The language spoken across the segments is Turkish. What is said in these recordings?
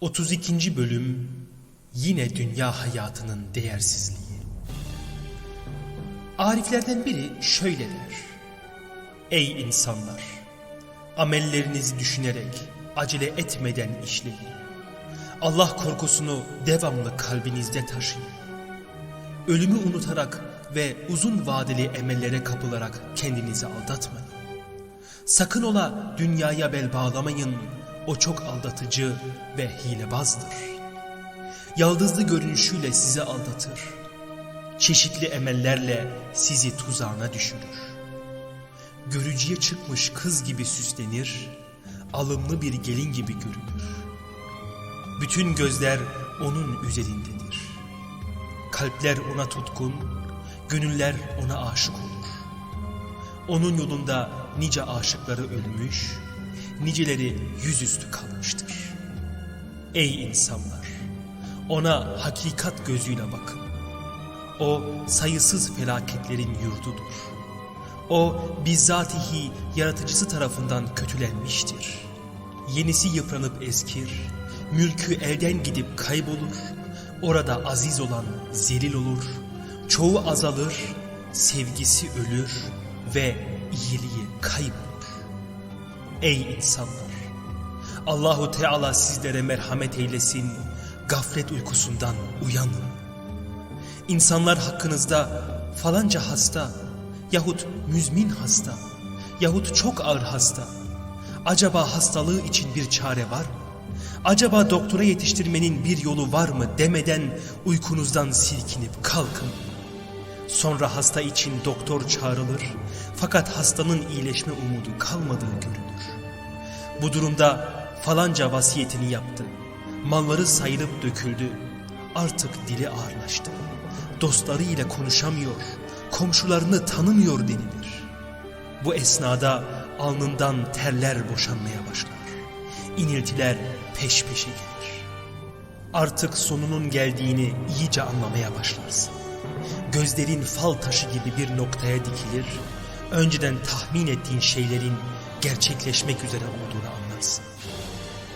32. Bölüm Yine Dünya Hayatının Değersizliği Ariflerden biri şöyle der. Ey insanlar! Amellerinizi düşünerek, acele etmeden işleyin. Allah korkusunu devamlı kalbinizde taşıyın. Ölümü unutarak ve uzun vadeli emellere kapılarak kendinizi aldatmayın. Sakın ola dünyaya bel bağlamayın, o çok aldatıcı ve hilebazdır. Yaldızlı görünüşüyle sizi aldatır. Çeşitli emellerle sizi tuzağına düşürür. Görücüye çıkmış kız gibi süslenir, alımlı bir gelin gibi görünür. Bütün gözler onun üzerindedir. Kalpler ona tutkun, gönüller ona aşık olur. Onun yolunda nice aşıkları ölmüş, niceleri yüzüstü kalmıştır. Ey insanlar! Ona hakikat gözüyle bakın. O sayısız felaketlerin yurdudur. O bizzatihi yaratıcısı tarafından kötülenmiştir. Yenisi yıpranıp eskir, mülkü elden gidip kaybolur, orada aziz olan zelil olur, çoğu azalır, sevgisi ölür ve iyiliği kaybolur. Ey insanlar! Allahu Teala sizlere merhamet eylesin, gaflet uykusundan uyanın. İnsanlar hakkınızda falanca hasta yahut müzmin hasta yahut çok ağır hasta. Acaba hastalığı için bir çare var mı? Acaba doktora yetiştirmenin bir yolu var mı demeden uykunuzdan silkinip kalkın. Sonra hasta için doktor çağrılır fakat hastanın iyileşme umudu kalmadığı görülür. Bu durumda falanca vasiyetini yaptı. Malları sayılıp döküldü. Artık dili ağırlaştı. Dostlarıyla konuşamıyor, komşularını tanımıyor denilir. Bu esnada alnından terler boşanmaya başlar. İniltiler peş peşe gelir. Artık sonunun geldiğini iyice anlamaya başlarsın. Gözlerin fal taşı gibi bir noktaya dikilir, önceden tahmin ettiğin şeylerin gerçekleşmek üzere olduğunu anlarsın.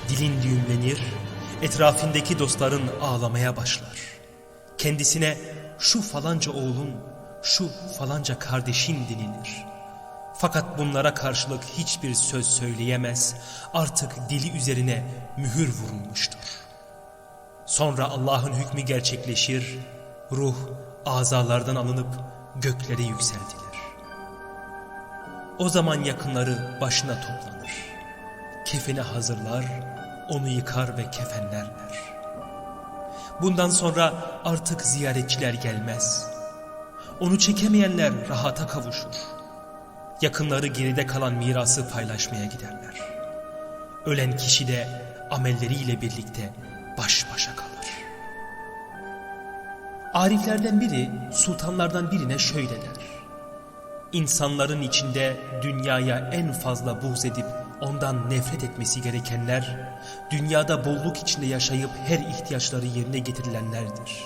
Dilin düğümlenir, etrafındaki dostların ağlamaya başlar. Kendisine şu falanca oğlun, şu falanca kardeşin denilir. Fakat bunlara karşılık hiçbir söz söyleyemez, artık dili üzerine mühür vurulmuştur. Sonra Allah'ın hükmü gerçekleşir, ruh azalardan alınıp göklere yükseltilir. O zaman yakınları başına toplanır. Kefeni hazırlar, onu yıkar ve kefenlerler. Bundan sonra artık ziyaretçiler gelmez. Onu çekemeyenler rahata kavuşur. Yakınları geride kalan mirası paylaşmaya giderler. Ölen kişi de amelleriyle birlikte baş başa kalır. Ariflerden biri sultanlardan birine şöyle der. İnsanların içinde dünyaya en fazla buğz edip ondan nefret etmesi gerekenler, dünyada bolluk içinde yaşayıp her ihtiyaçları yerine getirilenlerdir.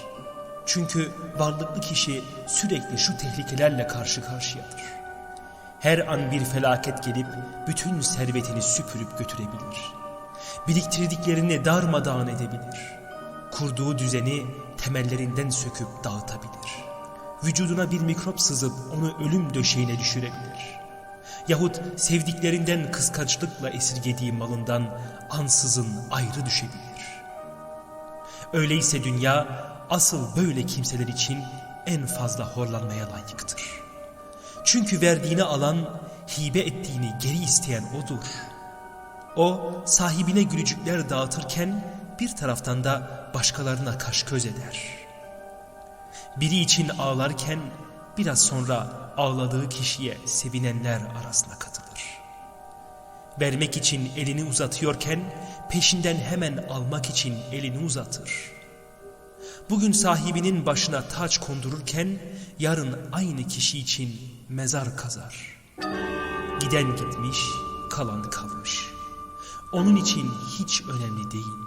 Çünkü varlıklı kişi sürekli şu tehlikelerle karşı karşıyadır. Her an bir felaket gelip bütün servetini süpürüp götürebilir. Biriktirdiklerini darmadağın edebilir. Kurduğu düzeni temellerinden söküp dağıtabilir. Vücuduna bir mikrop sızıp onu ölüm döşeğine düşürebilir. Yahut sevdiklerinden kıskançlıkla esirgediği malından ansızın ayrı düşebilir. Öyleyse dünya asıl böyle kimseler için en fazla horlanmaya layıktır. Çünkü verdiğini alan, hibe ettiğini geri isteyen odur. O sahibine gülücükler dağıtırken bir taraftan da başkalarına kaş göz eder. Biri için ağlarken biraz sonra ağladığı kişiye sevinenler arasına katılır. Vermek için elini uzatıyorken peşinden hemen almak için elini uzatır. Bugün sahibinin başına taç kondururken yarın aynı kişi için mezar kazar. Giden gitmiş, kalan kalmış. Onun için hiç önemli değil.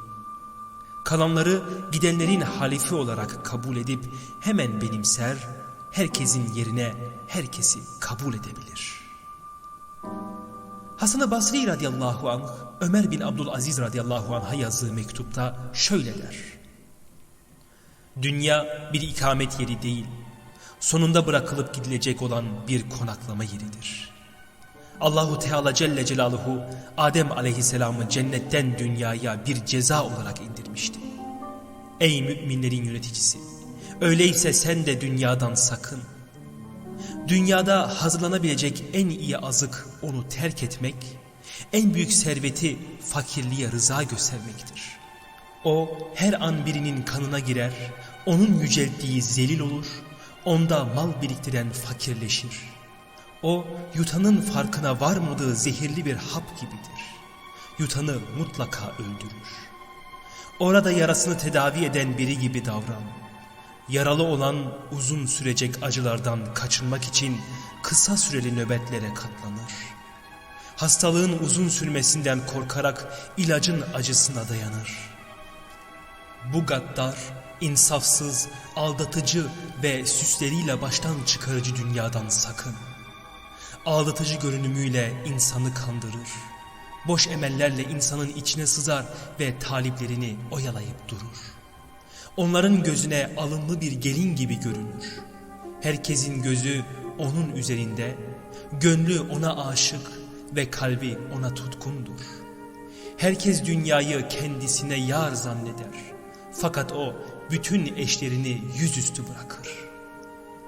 Kalanları gidenlerin halifi olarak kabul edip hemen benimser, herkesin yerine herkesi kabul edebilir. Hasan-ı Basri radıyallahu anh, Ömer bin Abdülaziz radıyallahu anh'a yazdığı mektupta şöyle der. Dünya bir ikamet yeri değil, sonunda bırakılıp gidilecek olan bir konaklama yeridir. Allahu Teala Celle Celaluhu Adem aleyhisselamı cennetten dünyaya bir ceza olarak indirmişti. Ey müminlerin yöneticisi! Öyleyse sen de dünyadan sakın. Dünyada hazırlanabilecek en iyi azık onu terk etmek, en büyük serveti fakirliğe rıza göstermektir. O her an birinin kanına girer, onun yücelttiği zelil olur, onda mal biriktiren fakirleşir. O yutanın farkına varmadığı zehirli bir hap gibidir. Yutanı mutlaka öldürür. Orada yarasını tedavi eden biri gibi davran. Yaralı olan uzun sürecek acılardan kaçınmak için kısa süreli nöbetlere katlanır. Hastalığın uzun sürmesinden korkarak ilacın acısına dayanır. Bu gaddar, insafsız, aldatıcı ve süsleriyle baştan çıkarıcı dünyadan sakın. Ağlatıcı görünümüyle insanı kandırır. Boş emellerle insanın içine sızar ve taliplerini oyalayıp durur. Onların gözüne alımlı bir gelin gibi görünür. Herkesin gözü onun üzerinde, gönlü ona aşık ve kalbi ona tutkundur. Herkes dünyayı kendisine yar zanneder. Fakat o bütün eşlerini yüzüstü bırakır.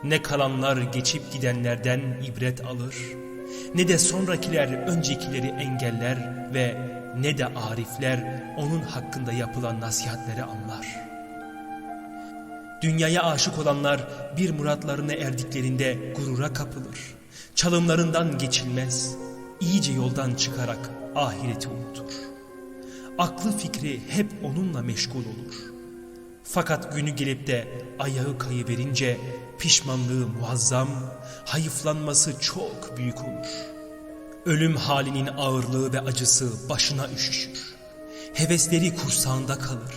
Ne kalanlar geçip gidenlerden ibret alır, ne de sonrakiler öncekileri engeller ve ne de arifler onun hakkında yapılan nasihatleri anlar. Dünyaya aşık olanlar bir muratlarına erdiklerinde gurura kapılır. Çalımlarından geçilmez, iyice yoldan çıkarak ahireti unutur. Aklı fikri hep onunla meşgul olur. Fakat günü gelip de ayağı kayıverince pişmanlığı muazzam, hayıflanması çok büyük olur. Ölüm halinin ağırlığı ve acısı başına üşüşür. Hevesleri kursağında kalır.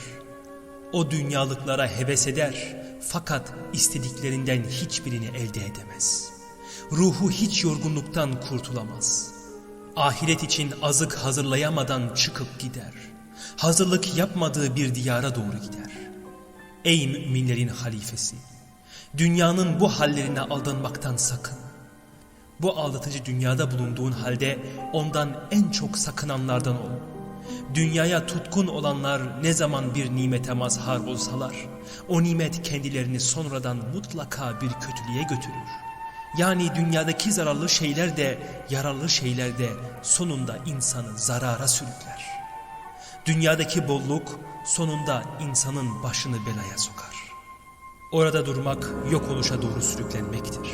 O dünyalıklara heves eder fakat istediklerinden hiçbirini elde edemez. Ruhu hiç yorgunluktan kurtulamaz. Ahiret için azık hazırlayamadan çıkıp gider. Hazırlık yapmadığı bir diyara doğru gider. Ey müminlerin halifesi! Dünyanın bu hallerine aldanmaktan sakın. Bu aldatıcı dünyada bulunduğun halde ondan en çok sakınanlardan ol. Dünyaya tutkun olanlar ne zaman bir nimete mazhar olsalar, o nimet kendilerini sonradan mutlaka bir kötülüğe götürür. Yani dünyadaki zararlı şeyler de, yararlı şeyler de sonunda insanı zarara sürükler. Dünyadaki bolluk sonunda insanın başını belaya sokar. Orada durmak yok oluşa doğru sürüklenmektir.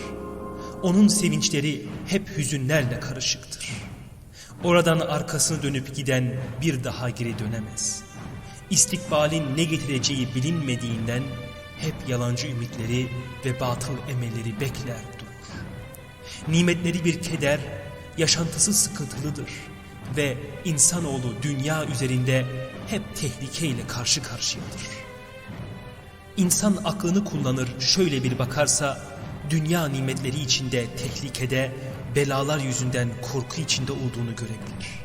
Onun sevinçleri hep hüzünlerle karışıktır. Oradan arkasını dönüp giden bir daha geri dönemez. İstikbalin ne getireceği bilinmediğinden hep yalancı ümitleri ve batıl emelleri bekler durur. Nimetleri bir keder, yaşantısı sıkıntılıdır ve insanoğlu dünya üzerinde hep tehlikeyle karşı karşıyadır. İnsan aklını kullanır şöyle bir bakarsa dünya nimetleri içinde tehlikede, belalar yüzünden korku içinde olduğunu görebilir.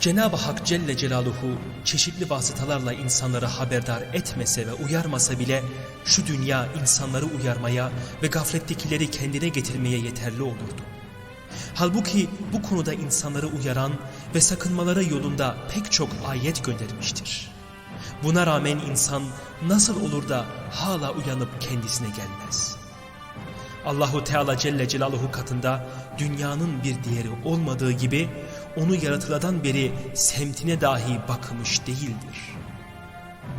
Cenab-ı Hak Celle Celaluhu çeşitli vasıtalarla insanları haberdar etmese ve uyarmasa bile şu dünya insanları uyarmaya ve gaflettekileri kendine getirmeye yeterli olurdu. Halbuki bu konuda insanları uyaran ve sakınmaları yolunda pek çok ayet göndermiştir. Buna rağmen insan nasıl olur da hala uyanıp kendisine gelmez? Allahu Teala Celle Celaluhu katında dünyanın bir diğeri olmadığı gibi onu yaratıladan beri semtine dahi bakmış değildir.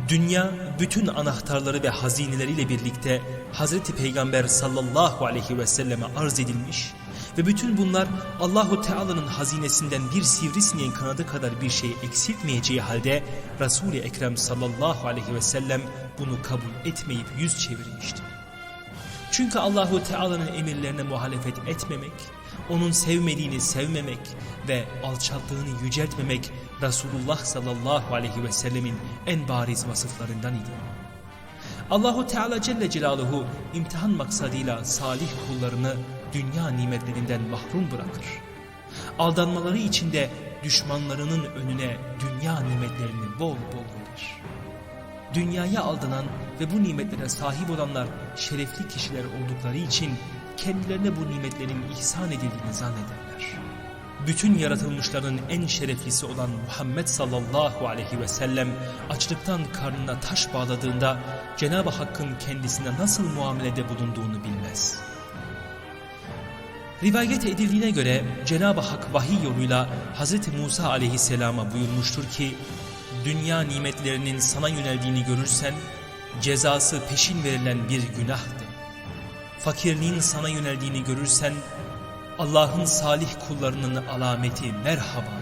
Dünya bütün anahtarları ve hazineleriyle birlikte Hazreti Peygamber sallallahu aleyhi ve selleme arz edilmiş ve bütün bunlar Allahu Teala'nın hazinesinden bir sivrisineğin kanadı kadar bir şey eksiltmeyeceği halde Resul-i Ekrem sallallahu aleyhi ve sellem bunu kabul etmeyip yüz çevirmişti. Çünkü Allahu Teala'nın emirlerine muhalefet etmemek, onun sevmediğini sevmemek ve alçalttığını yüceltmemek Resulullah sallallahu aleyhi ve sellemin en bariz vasıflarından idi. Allahu Teala Celle Celaluhu imtihan maksadıyla salih kullarını dünya nimetlerinden mahrum bırakır. Aldanmaları için de düşmanlarının önüne dünya nimetlerini bol bol verir. Dünyaya aldanan ve bu nimetlere sahip olanlar şerefli kişiler oldukları için kendilerine bu nimetlerin ihsan edildiğini zannederler. Bütün yaratılmışların en şereflisi olan Muhammed sallallahu aleyhi ve sellem açlıktan karnına taş bağladığında Cenab-ı Hakk'ın kendisine nasıl muamelede bulunduğunu bilmez. Rivayet edildiğine göre Cenab-ı Hak vahiy yoluyla Hz. Musa aleyhisselama buyurmuştur ki dünya nimetlerinin sana yöneldiğini görürsen cezası peşin verilen bir günah. Fakirliğin sana yöneldiğini görürsen Allah'ın salih kullarının alameti merhaba.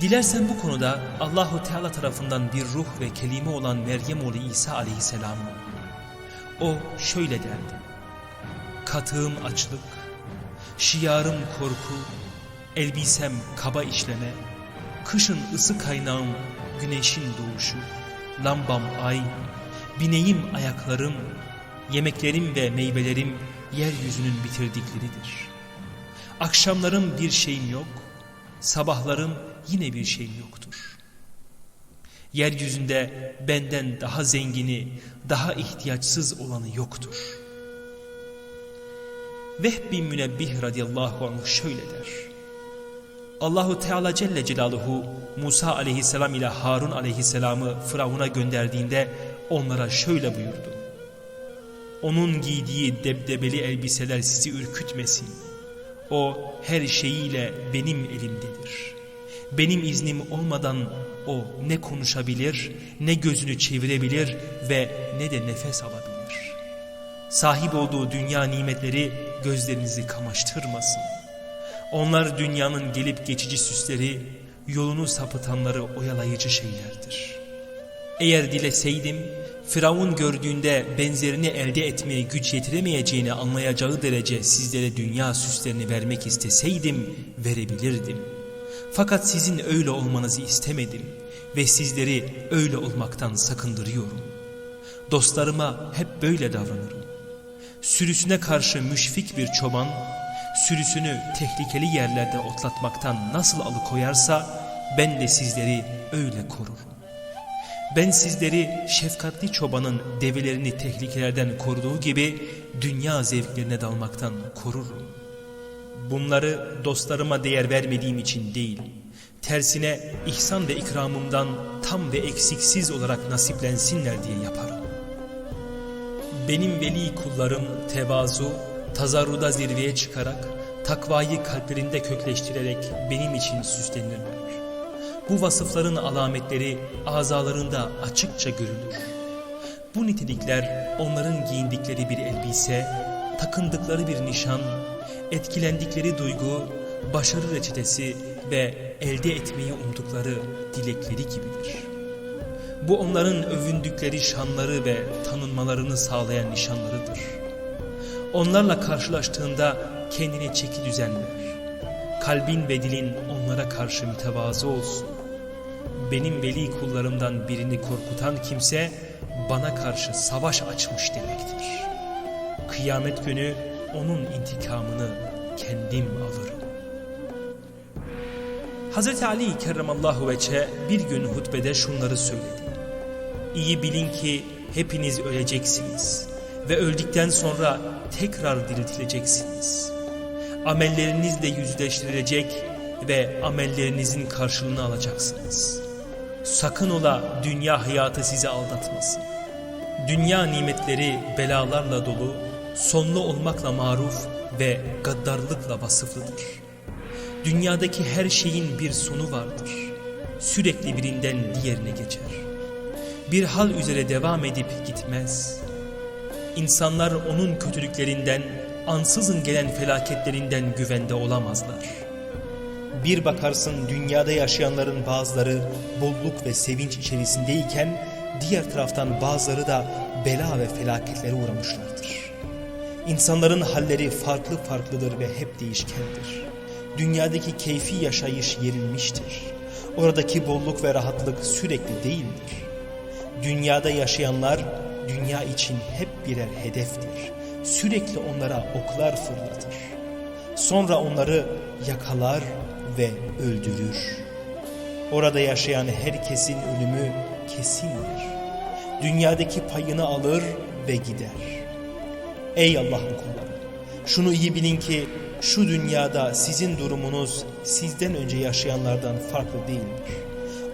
Dilersen bu konuda Allahu Teala tarafından bir ruh ve kelime olan Meryem oğlu İsa aleyhisselamı o şöyle derdi. Katığım açlık, şiarım korku, elbisem kaba işleme, kışın ısı kaynağım güneşin doğuşu, lambam ay, bineğim ayaklarım, yemeklerim ve meyvelerim yeryüzünün bitirdikleridir. Akşamlarım bir şeyim yok, sabahlarım yine bir şeyim yoktur. Yeryüzünde benden daha zengini, daha ihtiyaçsız olanı yoktur. Vehb bin Münebbih radıyallahu anh şöyle der. Allahu Teala Celle Celaluhu Musa aleyhisselam ile Harun aleyhisselamı Firavun'a gönderdiğinde onlara şöyle buyurdu. Onun giydiği debdebeli elbiseler sizi ürkütmesin. O her şeyiyle benim elimdedir. Benim iznim olmadan o ne konuşabilir, ne gözünü çevirebilir ve ne de nefes alabilir. Sahip olduğu dünya nimetleri gözlerinizi kamaştırmasın. Onlar dünyanın gelip geçici süsleri, yolunu sapıtanları oyalayıcı şeylerdir. Eğer dileseydim, Firavun gördüğünde benzerini elde etmeye güç yetiremeyeceğini anlayacağı derece sizlere dünya süslerini vermek isteseydim, verebilirdim. Fakat sizin öyle olmanızı istemedim ve sizleri öyle olmaktan sakındırıyorum. Dostlarıma hep böyle davranırım. Sürüsüne karşı müşfik bir çoban, sürüsünü tehlikeli yerlerde otlatmaktan nasıl alıkoyarsa, ben de sizleri öyle korurum. Ben sizleri şefkatli çobanın develerini tehlikelerden koruduğu gibi dünya zevklerine dalmaktan korurum. Bunları dostlarıma değer vermediğim için değil, tersine ihsan ve ikramımdan tam ve eksiksiz olarak nasiplensinler diye yaparım. Benim veli kullarım tevazu, tazarruda zirveye çıkarak, takvayı kalplerinde kökleştirerek benim için süslenirler. Bu vasıfların alametleri azalarında açıkça görülür. Bu nitelikler onların giyindikleri bir elbise, takındıkları bir nişan, etkilendikleri duygu, başarı reçetesi ve elde etmeyi umdukları dilekleri gibidir. Bu onların övündükleri şanları ve tanınmalarını sağlayan nişanlarıdır. Onlarla karşılaştığında kendine çeki düzen ver. Kalbin ve dilin onlara karşı mütevazı olsun. Benim veli kullarımdan birini korkutan kimse bana karşı savaş açmış demektir. Kıyamet günü onun intikamını kendim alırım. Hz. Ali kerramallahu veçe bir gün hutbede şunları söyledi. İyi bilin ki hepiniz öleceksiniz ve öldükten sonra tekrar diriltileceksiniz. Amellerinizle yüzleştirilecek ve amellerinizin karşılığını alacaksınız. Sakın ola dünya hayatı sizi aldatmasın. Dünya nimetleri belalarla dolu, sonlu olmakla maruf ve gaddarlıkla vasıflıdır. Dünyadaki her şeyin bir sonu vardır. Sürekli birinden diğerine geçer. Bir hal üzere devam edip gitmez. İnsanlar onun kötülüklerinden, ansızın gelen felaketlerinden güvende olamazlar. Bir bakarsın dünyada yaşayanların bazıları bolluk ve sevinç içerisindeyken diğer taraftan bazıları da bela ve felaketlere uğramışlardır. İnsanların halleri farklı farklıdır ve hep değişkendir. Dünyadaki keyfi yaşayış yerilmiştir. Oradaki bolluk ve rahatlık sürekli değildir. Dünyada yaşayanlar dünya için hep birer hedeftir. Sürekli onlara oklar fırlatır. Sonra onları yakalar ve öldürür. Orada yaşayan herkesin ölümü kesindir. Dünyadaki payını alır ve gider. Ey Allah'ın kulları! Şunu iyi bilin ki şu dünyada sizin durumunuz sizden önce yaşayanlardan farklı değildir.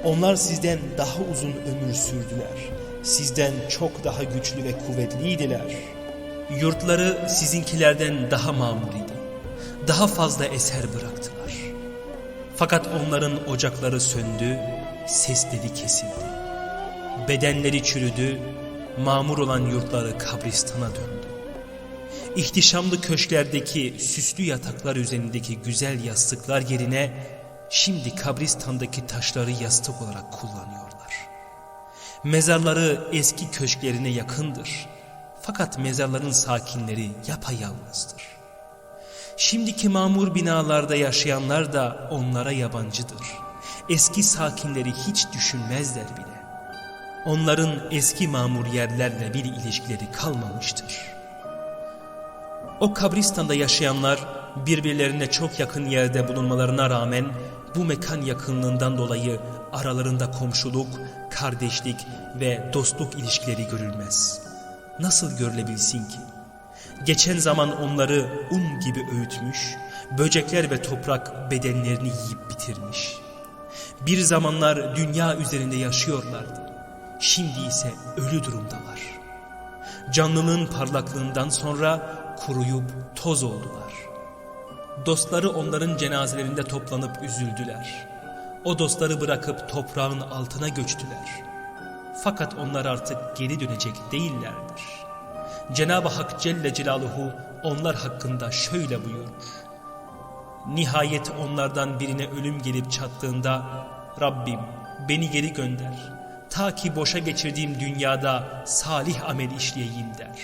Onlar sizden daha uzun ömür sürdüler. Sizden çok daha güçlü ve kuvvetliydiler. Yurtları sizinkilerden daha mamuriydi. Daha fazla eser bıraktılar. Fakat onların ocakları söndü, sesleri kesildi. Bedenleri çürüdü, mamur olan yurtları kabristana döndü. İhtişamlı köşklerdeki süslü yataklar üzerindeki güzel yastıklar yerine şimdi kabristandaki taşları yastık olarak kullanıyorlar. Mezarları eski köşklerine yakındır. Fakat mezarların sakinleri yapayalnızdır. Şimdiki mamur binalarda yaşayanlar da onlara yabancıdır. Eski sakinleri hiç düşünmezler bile. Onların eski mamur yerlerle bir ilişkileri kalmamıştır. O kabristanda yaşayanlar birbirlerine çok yakın yerde bulunmalarına rağmen bu mekan yakınlığından dolayı aralarında komşuluk, kardeşlik ve dostluk ilişkileri görülmez. Nasıl görülebilsin ki? Geçen zaman onları un gibi öğütmüş, böcekler ve toprak bedenlerini yiyip bitirmiş. Bir zamanlar dünya üzerinde yaşıyorlardı. Şimdi ise ölü durumdalar. Canlılığın parlaklığından sonra kuruyup toz oldular. Dostları onların cenazelerinde toplanıp üzüldüler. O dostları bırakıp toprağın altına göçtüler. Fakat onlar artık geri dönecek değillerdir. Cenab-ı Hak Celle Celaluhu onlar hakkında şöyle buyurur. Nihayet onlardan birine ölüm gelip çattığında Rabbim beni geri gönder. Ta ki boşa geçirdiğim dünyada salih amel işleyeyim der.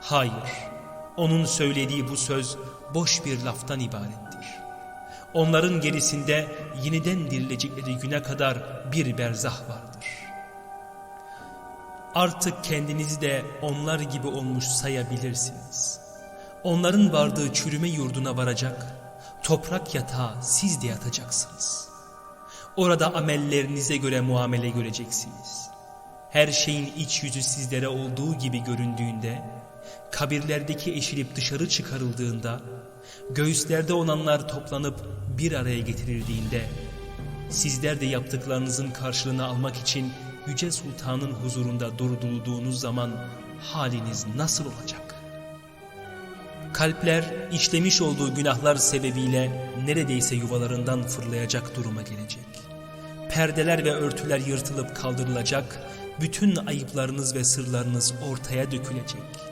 Hayır, onun söylediği bu söz boş bir laftan ibarettir. Onların gerisinde yeniden dirilecekleri güne kadar bir berzah vardır. Artık kendinizi de onlar gibi olmuş sayabilirsiniz. Onların vardığı çürüme yurduna varacak, toprak yatağa siz de yatacaksınız. Orada amellerinize göre muamele göreceksiniz. Her şeyin iç yüzü sizlere olduğu gibi göründüğünde, kabirlerdeki eşilip dışarı çıkarıldığında, göğüslerde olanlar toplanıp bir araya getirildiğinde, sizler de yaptıklarınızın karşılığını almak için Yüce Sultan'ın huzurunda durdurulduğunuz zaman haliniz nasıl olacak? Kalpler işlemiş olduğu günahlar sebebiyle neredeyse yuvalarından fırlayacak duruma gelecek. Perdeler ve örtüler yırtılıp kaldırılacak, bütün ayıplarınız ve sırlarınız ortaya dökülecek.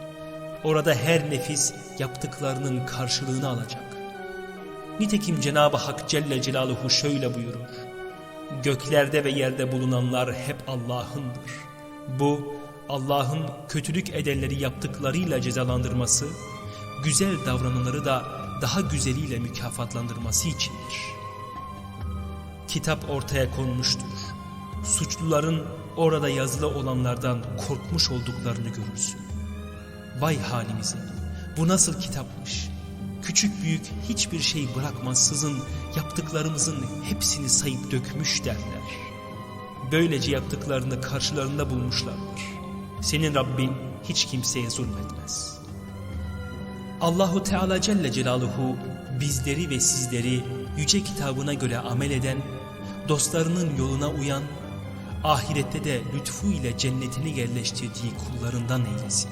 Orada her nefis yaptıklarının karşılığını alacak. Nitekim Cenab-ı Hak Celle Celaluhu şöyle buyurur. Göklerde ve yerde bulunanlar hep Allah'ındır. Bu Allah'ın kötülük edenleri yaptıklarıyla cezalandırması, güzel davrananları da daha güzeliyle mükafatlandırması içindir. Kitap ortaya konmuştur. Suçluların orada yazılı olanlardan korkmuş olduklarını görürsün. Vay halimize! Bu nasıl kitapmış? Küçük büyük hiçbir şey bırakmazsızın yaptıklarımızın hepsini sayıp dökmüş derler. Böylece yaptıklarını karşılarında bulmuşlardır. Senin Rabbin hiç kimseye zulmetmez. Allahu Teala Celle Celaluhu bizleri ve sizleri yüce kitabına göre amel eden, dostlarının yoluna uyan, ahirette de lütfu ile cennetini yerleştirdiği kullarından eylesin.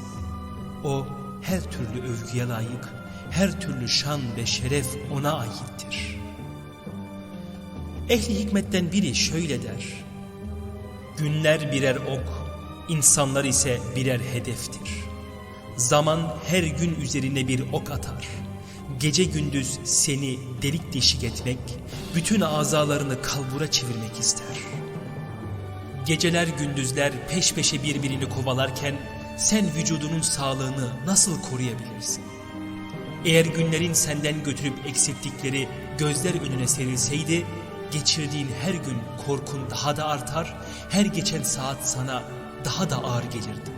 O her türlü övgüye layık, her türlü şan ve şeref ona aittir. Ehli hikmetten biri şöyle der. Günler birer ok, insanlar ise birer hedeftir. Zaman her gün üzerine bir ok atar. Gece gündüz seni delik deşik etmek, bütün azalarını kalbura çevirmek ister. Geceler gündüzler peş peşe birbirini kovalarken sen vücudunun sağlığını nasıl koruyabilirsin? Eğer günlerin senden götürüp eksilttikleri gözler önüne serilseydi, geçirdiğin her gün korkun daha da artar, her geçen saat sana daha da ağır gelirdi.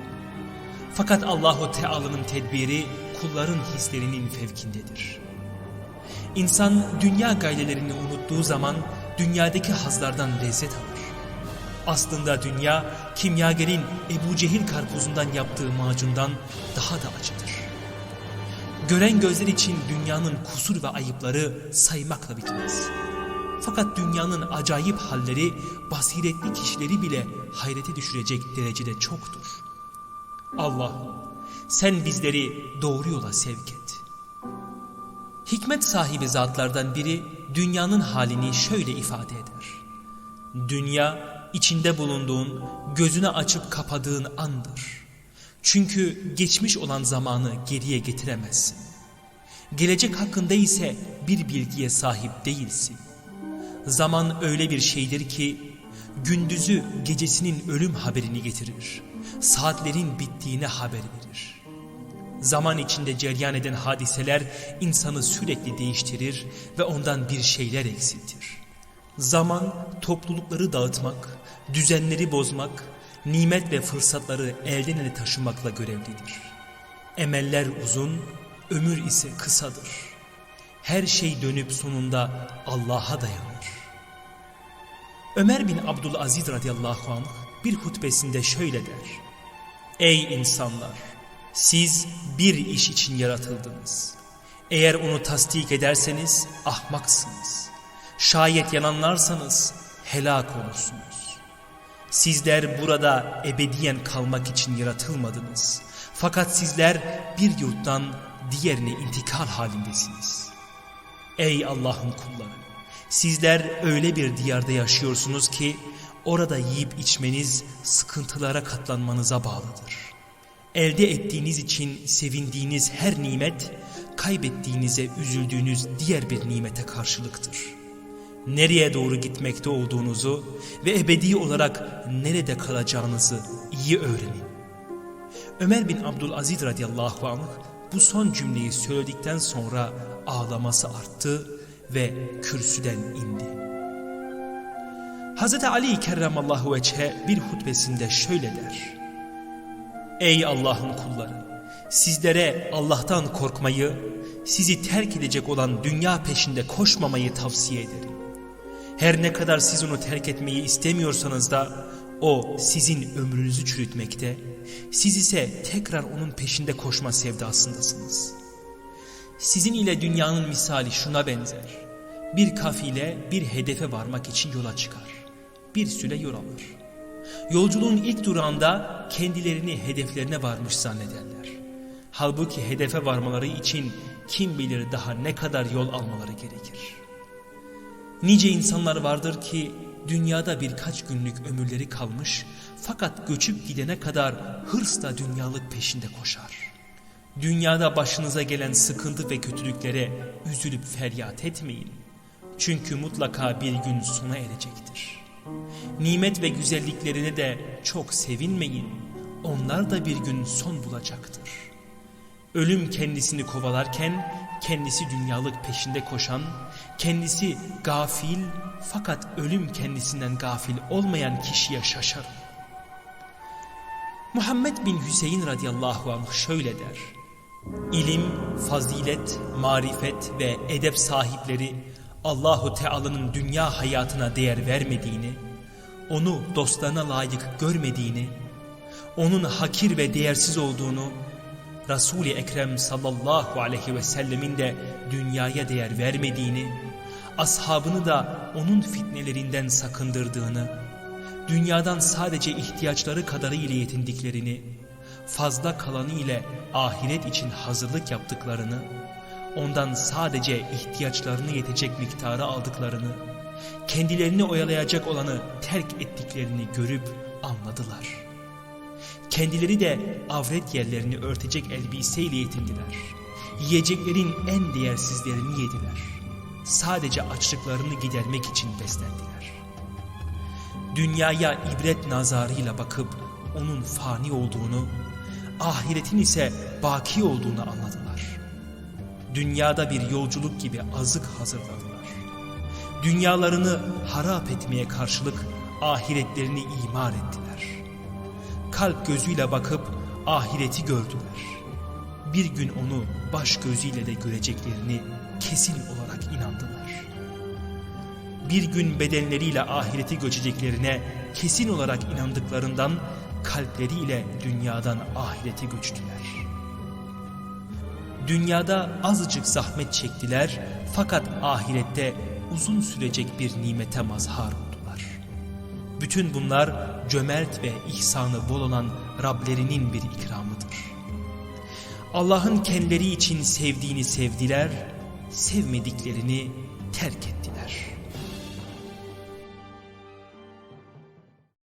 Fakat Allahu Teala'nın tedbiri kulların hislerinin fevkindedir. İnsan dünya gayelerini unuttuğu zaman dünyadaki hazlardan lezzet alır. Aslında dünya kimyagerin Ebu Cehil karpuzundan yaptığı macundan daha da acıdır. Gören gözler için dünyanın kusur ve ayıpları saymakla bitmez. Fakat dünyanın acayip halleri basiretli kişileri bile hayrete düşürecek derecede çoktur. Allah'ım sen bizleri doğru yola sevk et. Hikmet sahibi zatlardan biri dünyanın halini şöyle ifade eder. Dünya içinde bulunduğun, gözünü açıp kapadığın andır. Çünkü geçmiş olan zamanı geriye getiremezsin. Gelecek hakkında ise bir bilgiye sahip değilsin. Zaman öyle bir şeydir ki gündüzü gecesinin ölüm haberini getirir. Saatlerin bittiğine haber verir. Zaman içinde ceryan eden hadiseler insanı sürekli değiştirir ve ondan bir şeyler eksiltir. Zaman toplulukları dağıtmak, düzenleri bozmak, nimet ve fırsatları elden ele taşımakla görevlidir. Emeller uzun, ömür ise kısadır. Her şey dönüp sonunda Allah'a dayanır. Ömer bin Abdülaziz radıyallahu anh bir hutbesinde şöyle der. Ey insanlar! Siz bir iş için yaratıldınız. Eğer onu tasdik ederseniz ahmaksınız. Şayet yalanlarsanız helak olursunuz. Sizler burada ebediyen kalmak için yaratılmadınız. Fakat sizler bir yurttan diğerine intikal halindesiniz. Ey Allah'ın kulları! Sizler öyle bir diyarda yaşıyorsunuz ki orada yiyip içmeniz sıkıntılara katlanmanıza bağlıdır. Elde ettiğiniz için sevindiğiniz her nimet, kaybettiğinize üzüldüğünüz diğer bir nimete karşılıktır. Nereye doğru gitmekte olduğunuzu ve ebedi olarak nerede kalacağınızı iyi öğrenin. Ömer bin Abdülaziz radıyallahu anh bu son cümleyi söyledikten sonra ağlaması arttı ve kürsüden indi. Hz. Ali kerramallahu veçhe bir hutbesinde şöyle der. Ey Allah'ın kulları! Sizlere Allah'tan korkmayı, sizi terk edecek olan dünya peşinde koşmamayı tavsiye ederim. Her ne kadar siz onu terk etmeyi istemiyorsanız da o sizin ömrünüzü çürütmekte, siz ise tekrar onun peşinde koşma sevdasındasınız. Sizin ile dünyanın misali şuna benzer. Bir kafile bir hedefe varmak için yola çıkar. Bir süre yol alır. Yolculuğun ilk durağında kendilerini hedeflerine varmış zannederler. Halbuki hedefe varmaları için kim bilir daha ne kadar yol almaları gerekir. Nice insanlar vardır ki dünyada birkaç günlük ömürleri kalmış fakat göçüp gidene kadar hırsla dünyalık peşinde koşar. Dünyada başınıza gelen sıkıntı ve kötülüklere üzülüp feryat etmeyin. Çünkü mutlaka bir gün sona erecektir. Nimet ve güzelliklerine de çok sevinmeyin. Onlar da bir gün son bulacaktır. Ölüm kendisini kovalarken kendisi dünyalık peşinde koşan, kendisi gafil fakat ölüm kendisinden gafil olmayan kişiye şaşar. Muhammed bin Hüseyin radıyallahu anh şöyle der. İlim, fazilet, marifet ve edep sahipleri Allahu Teala'nın dünya hayatına değer vermediğini, onu dostlarına layık görmediğini, onun hakir ve değersiz olduğunu, Resul-i Ekrem sallallahu aleyhi ve sellemin de dünyaya değer vermediğini, ashabını da onun fitnelerinden sakındırdığını, dünyadan sadece ihtiyaçları kadarı ile yetindiklerini, fazla kalanı ile ahiret için hazırlık yaptıklarını, ondan sadece ihtiyaçlarını yetecek miktarı aldıklarını, kendilerini oyalayacak olanı terk ettiklerini görüp anladılar. Kendileri de avret yerlerini örtecek elbiseyle yetindiler. Yiyeceklerin en değersizlerini yediler. Sadece açlıklarını gidermek için beslendiler. Dünyaya ibret nazarıyla bakıp onun fani olduğunu, ahiretin ise baki olduğunu anladılar. Dünyada bir yolculuk gibi azık hazırladılar. Dünyalarını harap etmeye karşılık ahiretlerini imar ettiler. Kalp gözüyle bakıp ahireti gördüler. Bir gün onu baş gözüyle de göreceklerini kesin olarak inandılar. Bir gün bedenleriyle ahirete göçeceklerine kesin olarak inandıklarından kalpleriyle dünyadan ahirete göçtüler. Dünyada azıcık zahmet çektiler fakat ahirette uzun sürecek bir nimete mazhar oldular. Bütün bunlar cömert ve ihsanı bol olan Rablerinin bir ikramıdır. Allah'ın kendileri için sevdiğini sevdiler, sevmediklerini terk ettiler.''